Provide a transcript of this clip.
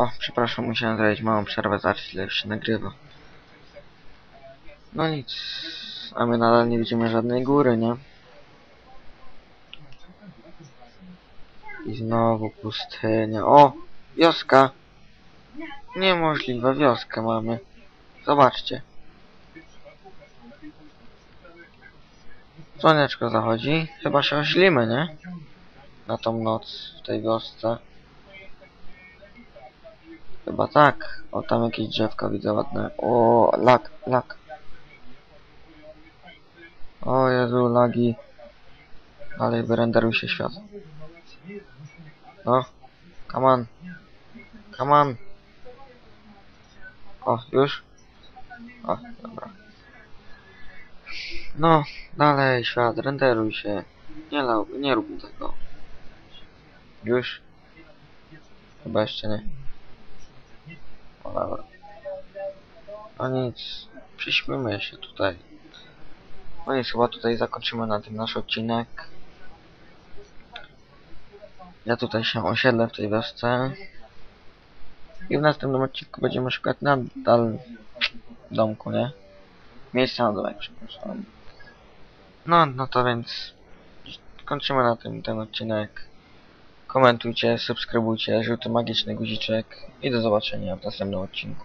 O, przepraszam, musiałem zrobić małą przerwę, zobaczyć ile już się nagrywa. No nic, a my nadal nie widzimy żadnej góry, nie? I znowu pustynia. O! Wioska! Niemożliwe, wioskę mamy. Zobaczcie. Słoneczko zachodzi. Chyba się oślimy, nie? Na tą noc w tej wiosce. Chyba tak. O, tam jakieś drzewka widzę ładne. O, lag, lag. O Jezu, lagi. Dalej wyrenderuj się świat. No. Come on. Come on. O, już? O, dobra. No, dalej świat, renderuj się. Nie, nie rób tego. Już? Chyba jeszcze nie. O, dobra. No nic, przyśpimy się tutaj. No nic, chyba tutaj zakończymy na tym nasz odcinek. Ja tutaj się osiedlę w tej wiosce. I w następnym odcinku będziemy szukać nadal domku, nie? Miejsca na domek, przepraszam. No, no to więc kończymy na tym ten odcinek. Komentujcie, subskrybujcie, żółty magiczny guziczek i do zobaczenia w następnym odcinku.